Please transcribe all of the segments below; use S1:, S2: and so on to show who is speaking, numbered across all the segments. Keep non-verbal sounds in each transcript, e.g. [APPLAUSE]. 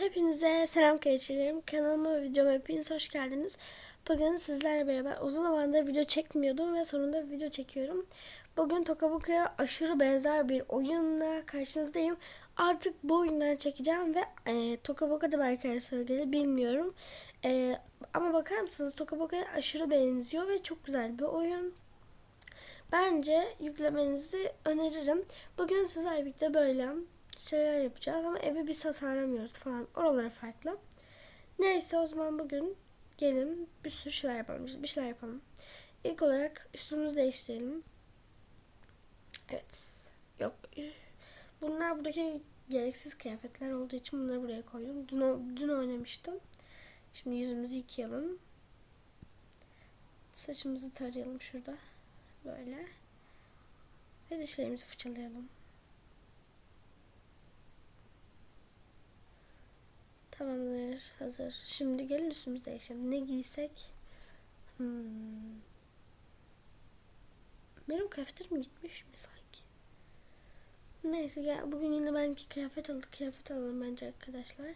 S1: Hepinize selam kayıtçılarım. Kanalıma ve videoma hepiniz hoş geldiniz. Bugün sizlerle beraber uzun zamandır video çekmiyordum ve sonunda video çekiyorum. Bugün Tokabuka'ya aşırı benzer bir oyunla karşınızdayım. Artık bu oyundan çekeceğim ve e, Tokabuka'da belki arasında gelir bilmiyorum. E, ama bakar mısınız Tokabuka'ya aşırı benziyor ve çok güzel bir oyun. Bence yüklemenizi öneririm. Bugün sizlerle birlikte böyle şeyler yapacağız ama evi biz tasarlamıyoruz falan. Oralara farklı. Neyse o zaman bugün gelin bir sürü şeyler yapalım. Bir şeyler yapalım. İlk olarak üstümüzü değiştirelim. Evet. Yok. Bunlar buradaki gereksiz kıyafetler olduğu için bunları buraya koydum. Dün, dün oynamıştım. Şimdi yüzümüzü yıkayalım. Saçımızı tarayalım şurada. Böyle. Ve dişlerimizi fırçalayalım. Tamamdır. Hazır. Şimdi gelin üstümüzü değişelim. Ne giysek? Hmm. Benim kıyafetlerim gitmiş mi sanki? Neyse gel bugün yine benki kıyafet aldık. Kıyafet alalım bence arkadaşlar.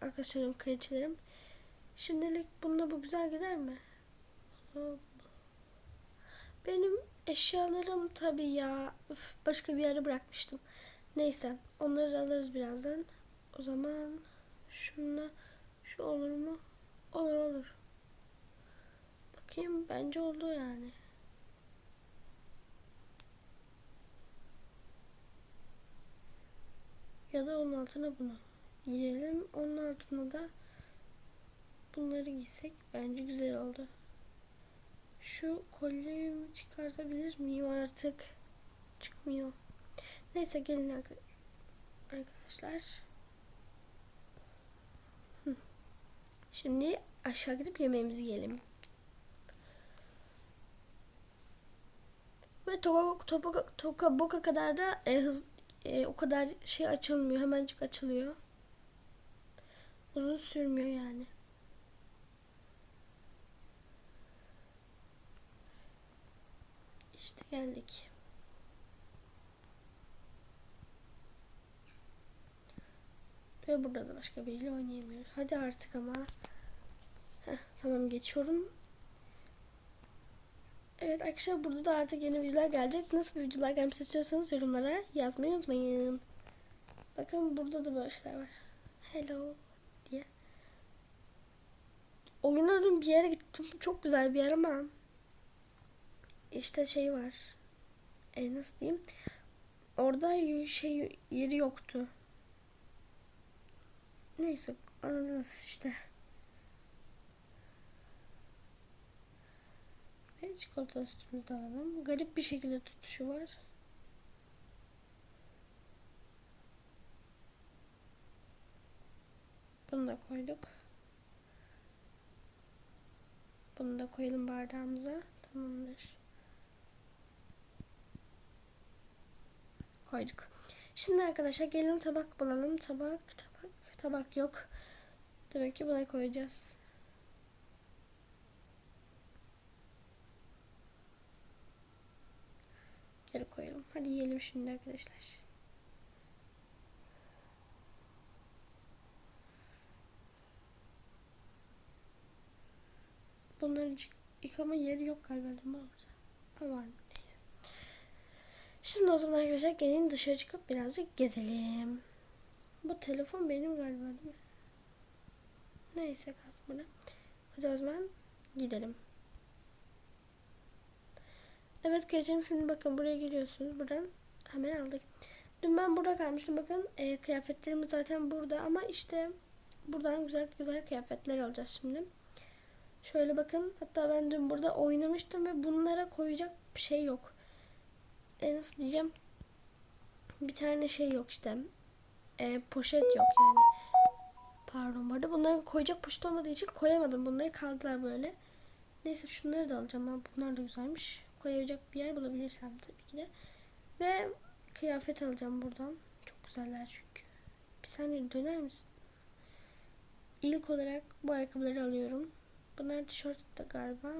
S1: Arkadaşlarım, kraliçelerim. Şimdilik bununla bu güzel gider mi? Benim eşyalarım tabii ya. Üf, başka bir yere bırakmıştım. Neyse onları alırız birazdan. O zaman şununla şu olur mu? Olur olur. Bakayım bence oldu yani. Ya da onun altına bunu giyelim. Onun altına da bunları giysek bence güzel oldu. Şu kolyemi çıkartabilir miyim artık? Çıkmıyor. Neyse gelin arka- arkadaşlar. Şimdi aşağı gidip yemeğimizi yiyelim. Ve toka, toka, toka boka kadar da e, hız, e, o kadar şey açılmıyor. Hemencik açılıyor. Uzun sürmüyor yani. İşte geldik. Ve burada da başka biriyle oynayamıyoruz. Hadi artık ama. Heh, tamam geçiyorum. Evet arkadaşlar burada da artık yeni videolar gelecek. Nasıl bir videolar gelmesi istiyorsanız yorumlara yazmayı unutmayın. Bakın burada da böyle şeyler var. Hello diye. Oyunların bir yere gittim. Çok güzel bir yer ama işte şey var. E, nasıl diyeyim? Orada şey yeri yoktu. Neyse anladınız işte. Ve çikolata üstümüzde alalım. Garip bir şekilde tutuşu var. Bunu da koyduk. Bunu da koyalım bardağımıza. Tamamdır. Koyduk. Şimdi arkadaşlar gelin tabak bulalım. Tabak, tabak, tabak yok. Demek ki buna koyacağız. Geri koyalım. Hadi yiyelim şimdi arkadaşlar. Bunların yıkama yeri yok galiba değil mi? Ha var mı? Neyse. Şimdi o zaman arkadaşlar gelin dışarı çıkıp birazcık gezelim. Bu telefon benim galiba değil mi? Neyse kalsın burada. Hadi o zaman gidelim. Evet geleceğim şimdi bakın buraya giriyorsunuz. Buradan hemen aldık. Dün ben burada kalmıştım. Bakın e, kıyafetlerimiz zaten burada ama işte buradan güzel güzel kıyafetler alacağız şimdi. Şöyle bakın. Hatta ben dün burada oynamıştım ve bunlara koyacak bir şey yok. E, nasıl diyeceğim? Bir tane şey yok işte. E, poşet yok yani. Pardon bu arada bunları koyacak poşet olmadığı için koyamadım. Bunları kaldılar böyle. Neyse şunları da alacağım ben. Bunlar da güzelmiş. Koyacak bir yer bulabilirsem tabii ki de. Ve kıyafet alacağım buradan. Çok güzeller çünkü. Bir saniye döner misin? İlk olarak bu ayakkabıları alıyorum. Bunlar tişört de galiba.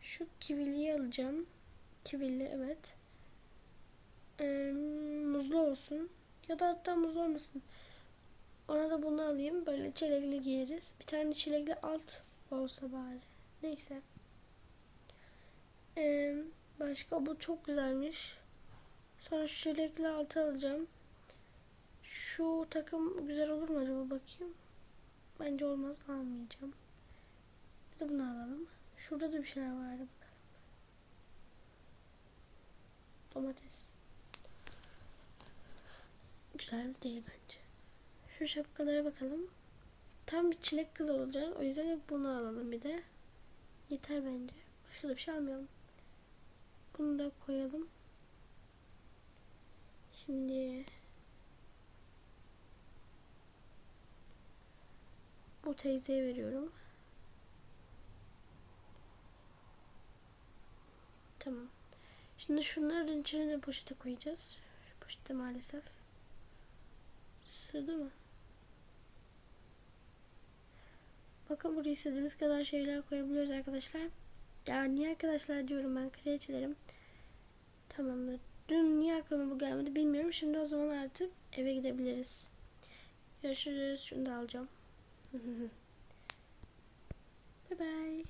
S1: Şu kiviliyi alacağım. Kivili evet. Ee, muzlu olsun. Ya da hatta muzlu olmasın. Ona da bunu alayım. Böyle çilekli giyeriz. Bir tane çilekli alt olsa bari. Neyse. Ee, başka bu çok güzelmiş. Sonra şu çilekli altı alacağım. Şu takım güzel olur mu acaba bakayım. Bence olmaz almayacağım. Bir de bunu alalım. Şurada da bir şeyler vardı bakalım. Domates. Güzel değil bence. Şu şapkalara bakalım. Tam bir çilek kız olacak. O yüzden de bunu alalım bir de. Yeter bence. Başka da bir şey almayalım. Bunu da koyalım. Şimdi bu teyzeye veriyorum. Tamam. Şimdi şunların içine de poşete koyacağız. Şu poşete maalesef. Sığdı mı? Bakın buraya istediğimiz kadar şeyler koyabiliyoruz arkadaşlar. Ya niye arkadaşlar diyorum ben kraliçelerim. Tamamdır. Dün niye aklıma bu gelmedi bilmiyorum. Şimdi o zaman artık eve gidebiliriz. Görüşürüz. Şunu da alacağım. [LAUGHS] bye bye.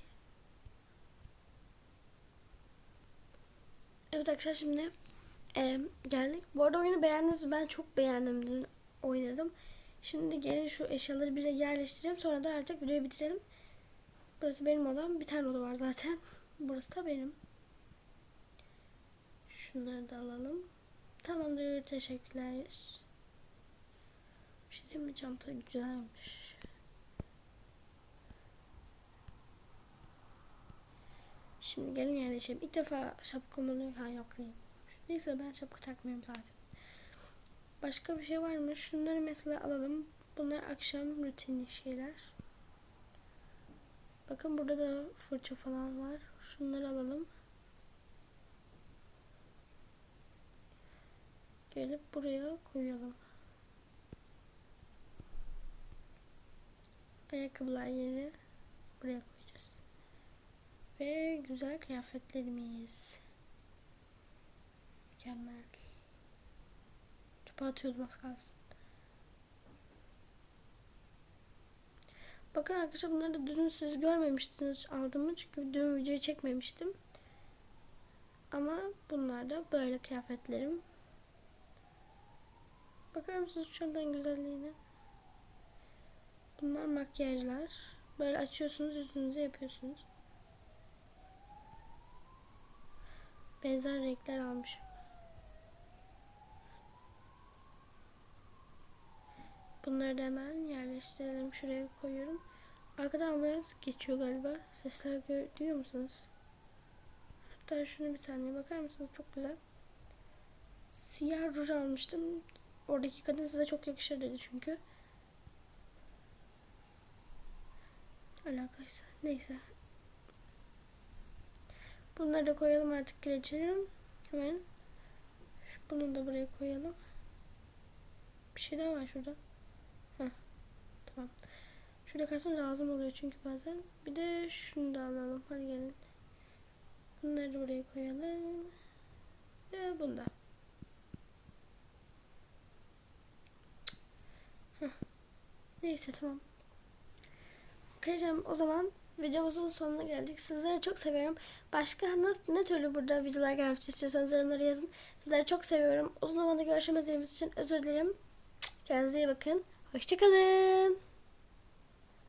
S1: Evet arkadaşlar şimdi e, geldik. Bu arada oyunu beğendiniz mi? Ben çok beğendim dün oynadım. Şimdi gelin şu eşyaları bir de yerleştireyim. Sonra da artık videoyu bitirelim. Burası benim odam. Bir tane oda var zaten. [LAUGHS] Burası da benim. Şunları da alalım. Tamamdır. Teşekkürler. Bir şey mi? Çanta güzelmiş. Şimdi gelin yerleşelim. İlk defa şapkamı ha yok değil. Neyse ben şapka takmıyorum zaten. Başka bir şey var mı? Şunları mesela alalım. Bunlar akşam rutini şeyler. Bakın burada da fırça falan var. Şunları alalım. Gelip buraya koyalım. Ayakkabılar yeri buraya koyacağız. Ve güzel kıyafetlerimiz. Mükemmel. Atıyordum az kalsın. Bakın arkadaşlar bunları da dün siz görmemiştiniz aldığımı çünkü dün videoyu çekmemiştim. Ama bunlar da böyle kıyafetlerim. Bakar mısınız şuradan güzelliğine? Bunlar makyajlar. Böyle açıyorsunuz yüzünüze yapıyorsunuz. Benzer renkler almışım. Bunları da hemen yerleştirelim. Şuraya koyuyorum. Arkadan ambulans geçiyor galiba. Sesler gö- duyuyor musunuz? Hatta şunu bir saniye bakar mısınız? Çok güzel. Siyah ruj almıştım. Oradaki kadın size çok yakışır dedi çünkü. Alakaysa. Neyse. Bunları da koyalım artık geçelim. Hemen. Bunu da buraya koyalım. Bir şey daha var şurada. Heh. Tamam. Şurada kalsın lazım oluyor çünkü bazen. Bir de şunu da alalım. Hadi gelin. Bunları buraya koyalım. Ve bunu da. Heh. Neyse tamam. Arkadaşlar o zaman videomuzun sonuna geldik. Sizleri çok seviyorum. Başka nasıl, ne türlü burada videolar gelmek istiyorsanız yorumlara yazın. Sizleri çok seviyorum. Uzun zamanda görüşemediğimiz için özür dilerim. Kendinize iyi bakın. Hoşçakalın.